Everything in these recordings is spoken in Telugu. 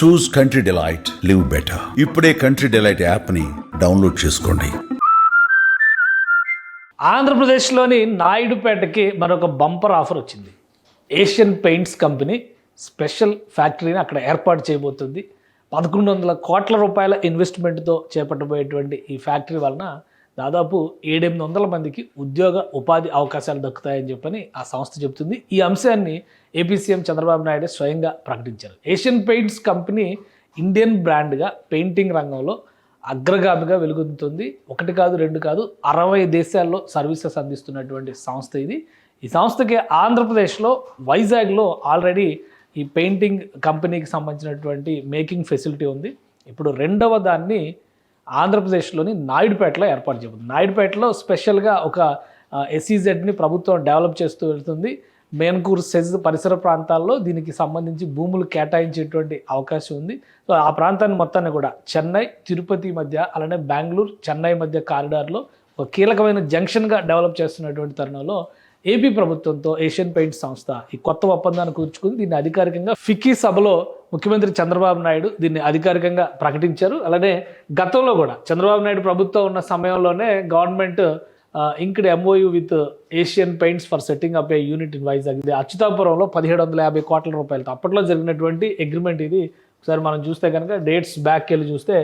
Choose Country Delight live better ఇప్పుడే కంట్రీ డిలైట్ యాప్ని డౌన్లోడ్ చేసుకోండి. ఆంధ్రప్రదేశ్లోని నాయుడుపేటకి మరొక బంపర్ ఆఫర్ వచ్చింది. ఏషియన్ పెయింట్స్ కంపెనీ స్పెషల్ ఫ్యాక్టరీని అక్కడ ఏర్పాటు చేయబోతుంది. పదకొండు వందల కోట్ల రూపాయల ఇన్వెస్ట్మెంట్తో చేపట్టబోయేటువంటి ఈ ఫ్యాక్టరీ వలన దాదాపు ఏడెనిమిది వందల మందికి ఉద్యోగ ఉపాధి అవకాశాలు దక్కుతాయని చెప్పని ఆ సంస్థ చెబుతుంది. ఈ అంశాన్ని ఏపీ సీఎం చంద్రబాబు నాయుడు స్వయంగా ప్రకటించారు. ఏషియన్ పెయింట్స్ కంపెనీ ఇండియన్ బ్రాండ్గా పెయింటింగ్ రంగంలో అగ్రగామిగా వెలుగొందుతుంది. ఒకటి కాదు రెండు కాదు అరవై దేశాల్లో సర్వీసెస్ అందిస్తున్నటువంటి సంస్థ ఇది. ఈ సంస్థకి ఆంధ్రప్రదేశ్లో వైజాగ్లో ఆల్రెడీ ఈ పెయింటింగ్ కంపెనీకి సంబంధించినటువంటి మేకింగ్ ఫెసిలిటీ ఉంది. ఇప్పుడు రెండవ దాన్ని ఆంధ్రప్రదేశ్లోని నాయుడుపేటలో ఏర్పాటు చేయబోతుంది. నాయుడుపేటలో స్పెషల్గా ఒక ఎస్ఈజెడ్ని ప్రభుత్వం డెవలప్ చేస్తూ వెళ్తుంది. మేన్కూర్ సెజ్ పరిసర ప్రాంతాల్లో దీనికి సంబంధించి భూములు కేటాయించేటువంటి అవకాశం ఉంది. సో ఆ ప్రాంతాన్ని మొత్తాన్ని కూడా చెన్నై తిరుపతి మధ్య అలానే బెంగళూరు చెన్నై మధ్య కారిడార్లో ఒక కీలకమైన జంక్షన్గా డెవలప్ చేస్తున్నటువంటి తరుణంలో ఏపీ ప్రభుత్వంతో ఏషియన్ పెయింట్ సంస్థ ఈ కొత్త ఒప్పందాన్ని కూర్చుకుని దీన్ని అధికారికంగా ఫిక్కీ సభలో ముఖ్యమంత్రి చంద్రబాబు నాయుడు దీన్ని అధికారికంగా ప్రకటించారు. అలానే గతంలో కూడా చంద్రబాబు నాయుడు ప్రభుత్వం ఉన్న సమయంలోనే government inked MOU with Asian Paints for setting up a unit in Vizag ఇది అచ్యుతాపురంలో పదిహేడు వందల యాభై కోట్ల రూపాయలతో. అప్పట్లో జరిగినటువంటి అగ్రిమెంట్ ఇది. ఒకసారి మనం చూస్తే కనుక డేట్స్ బ్యాక్ వెళ్ళి చూస్తే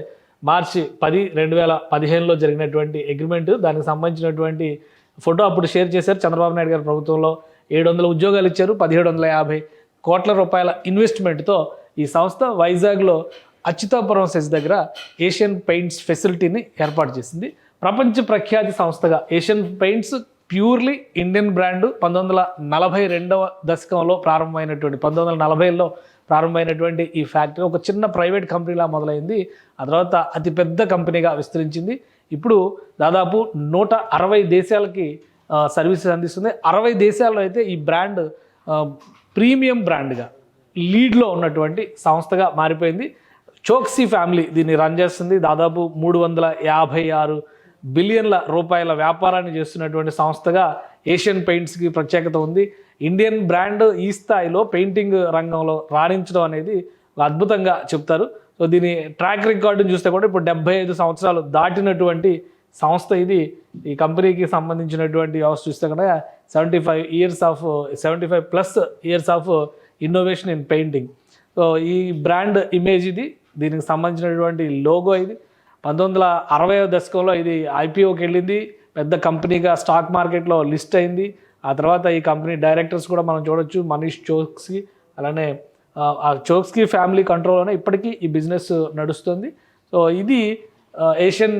మార్చి పది రెండు వేల పదిహేనులో జరిగినటువంటి అగ్రిమెంట్ దానికి సంబంధించినటువంటి ఫోటో అప్పుడు షేర్ చేశారు చంద్రబాబు నాయుడు గారి ప్రభుత్వంలో. ఏడు వందల ఉద్యోగాలు ఇచ్చారు పదిహేడు వందల యాభై కోట్ల రూపాయల ఇన్వెస్ట్మెంట్తో ఈ సంస్థ వైజాగ్లో అచ్యుతాపురం సెస్ దగ్గర ఏషియన్ పెయింట్స్ ఫెసిలిటీని ఏర్పాటు చేసింది. ప్రపంచ ప్రఖ్యాతి సంస్థగా Asian Paints purely Indian brand పంతొమ్మిది వందల నలభై రెండవ దశకంలో ప్రారంభమైనటువంటి పంతొమ్మిది వందల నలభైలో ప్రారంభమైనటువంటి ఈ ఫ్యాక్టరీ ఒక చిన్న ప్రైవేట్ కంపెనీలా మొదలైంది. ఆ తర్వాత అతిపెద్ద కంపెనీగా విస్తరించింది. ఇప్పుడు దాదాపు నూట అరవై దేశాలకి సర్వీసెస్ అందిస్తుంది. అరవై దేశాల్లో అయితే ఈ బ్రాండ్ ప్రీమియం బ్రాండ్గా లీడ్లో ఉన్నటువంటి సంస్థగా మారిపోయింది. చోక్సీ ఫ్యామిలీ దీన్ని రన్ చేస్తుంది. దాదాపు మూడు వందల యాభై ఆరు బిలియన్ల రూపాయల వ్యాపారాన్ని చేస్తున్నటువంటి సంస్థగా ఏషియన్ పెయింట్స్కి ప్రత్యేకత ఉంది. ఇండియన్ బ్రాండ్ ఈ స్థాయిలో పెయింటింగ్ రంగంలో రాణించడం అనేది అద్భుతంగా చెప్తారు. సో దీని ట్రాక్ రికార్డుని చూస్తే కూడా ఇప్పుడు డెబ్బై ఐదు సంవత్సరాలు దాటినటువంటి సంస్థ ఇది. ఈ కంపెనీకి సంబంధించినటువంటి వ్యవస్థ చూస్తే కనుక seventy five years of seventy five plus years of innovation in painting. So ఈ బ్రాండ్ ఇమేజ్ ఇది. దీనికి సంబంధించినటువంటి లోగో ఇది. పంతొమ్మిది వందల అరవై దశకంలో ఇది ఐపీఓకి వెళ్ళింది. పెద్ద కంపెనీగా స్టాక్ మార్కెట్లో లిస్ట్ అయింది. ఆ తర్వాత ఈ కంపెనీ డైరెక్టర్స్ కూడా మనం చూడొచ్చు మనీష్ చోక్స్కి అలానే ఆ, చోక్స్కి ఫ్యామిలీ కంట్రోల్లోనే ఇప్పటికీ ఈ బిజినెస్ నడుస్తుంది. సో ఇది ఏషియన్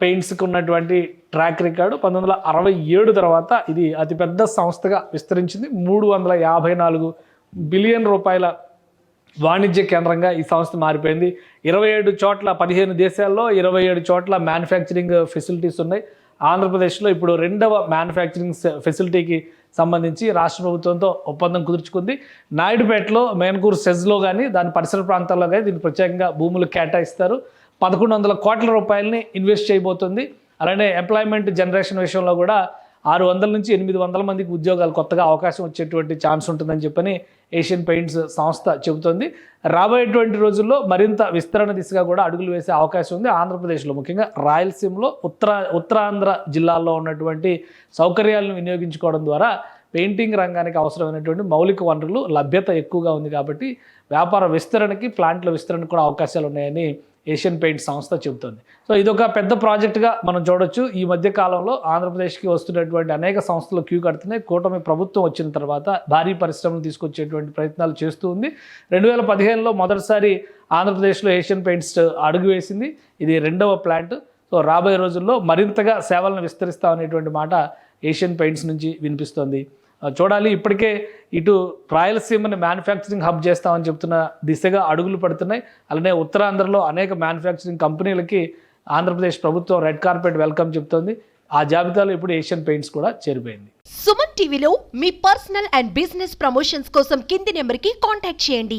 పెయింట్స్కి ఉన్నటువంటి ట్రాక్ రికార్డు. పంతొమ్మిది వందల అరవై ఏడు తర్వాత ఇది అతిపెద్ద సంస్థగా విస్తరించింది. మూడు వందల యాభై నాలుగు బిలియన్ రూపాయల వాణిజ్య కేంద్రంగా ఈ సంస్థ మారిపోయింది. ఇరవై ఏడు చోట్ల పదిహేను దేశాల్లో ఇరవై ఏడు చోట్ల మ్యానుఫ్యాక్చరింగ్ ఫెసిలిటీస్ ఉన్నాయి. ఆంధ్రప్రదేశ్లో ఇప్పుడు రెండవ మ్యానుఫ్యాక్చరింగ్ ఫెసిలిటీకి సంబంధించి రాష్ట్ర ప్రభుత్వంతో ఒప్పందం కుదుర్చుకుంది. నాయుడుపేటలో మేన్కూరు సెజ్లో కానీ దాని పరిసర ప్రాంతాల్లో కానీ దీన్ని ప్రత్యేకంగా భూములు కేటాయిస్తారు. పదకొండు వందల కోట్ల రూపాయలని ఇన్వెస్ట్ చేయబోతుంది. అలానే ఎంప్లాయ్మెంట్ జనరేషన్ విషయంలో కూడా ఆరు వందల నుంచి ఎనిమిది వందల మందికి ఉద్యోగాలు కొత్తగా అవకాశం వచ్చేటువంటి ఛాన్స్ ఉంటుందని చెప్పని ఏషియన్ పెయింట్స్ సంస్థ చెబుతోంది. రాబోయేటువంటి రోజుల్లో మరింత విస్తరణ దిశగా కూడా అడుగులు వేసే అవకాశం ఉంది. ఆంధ్రప్రదేశ్లో ముఖ్యంగా రాయలసీమలో ఉత్తర ఉత్తరాంధ్ర జిల్లాల్లో ఉన్నటువంటి సౌకర్యాలను వినియోగించుకోవడం ద్వారా పెయింటింగ్ రంగానికి అవసరమైనటువంటి మౌలిక వనరులు లభ్యత ఎక్కువగా ఉంది కాబట్టి వ్యాపార విస్తరణకి ప్లాంట్ల విస్తరణకు కూడా అవకాశాలు ఉన్నాయని ఏషియన్ పెయింట్ సంస్థ చెబుతోంది. సో ఇదొక పెద్ద ప్రాజెక్టుగా మనం చూడొచ్చు. ఈ మధ్య కాలంలో ఆంధ్రప్రదేశ్కి వస్తున్నటువంటి అనేక సంస్థలు క్యూ కడుతున్నాయి. కూటమి ప్రభుత్వం వచ్చిన తర్వాత భారీ పరిశ్రమలు తీసుకొచ్చేటువంటి ప్రయత్నాలు చేస్తూ ఉంది. రెండు వేల పదిహేనులో మొదటిసారి ఆంధ్రప్రదేశ్లో ఏషియన్ పెయింట్స్ అడుగు వేసింది. ఇది రెండవ ప్లాంట్. సో రాబోయే రోజుల్లో మరింతగా సేవలను విస్తరిస్తామనేటువంటి మాట ఏషియన్ పెయింట్స్ నుంచి వినిపిస్తోంది. చూడాలి. ఇప్పటికే ఇటు రాయలసీమని మ్యానుఫ్యాక్చరింగ్ హబ్ చేస్తామని చెప్తున్న దిశగా అడుగులు పడుతున్నాయి. అలానే ఉత్తరాంధ్రలో అనేక మ్యానుఫ్యాక్చరింగ్ కంపెనీలకి ఆంధ్రప్రదేశ్ ప్రభుత్వం రెడ్ కార్పెట్ వెల్కమ్ చెప్తోంది. ఆ జాబితాలో ఇప్పుడు ఏషియన్ పెయింట్స్ కూడా చేరిపోయింది. సుమన్ టీవీలో మీ పర్సనల్ అండ్ బిజినెస్ ప్రమోషన్స్ కోసం కింది నెంబర్కి కాంటాక్ట్ చేయండి.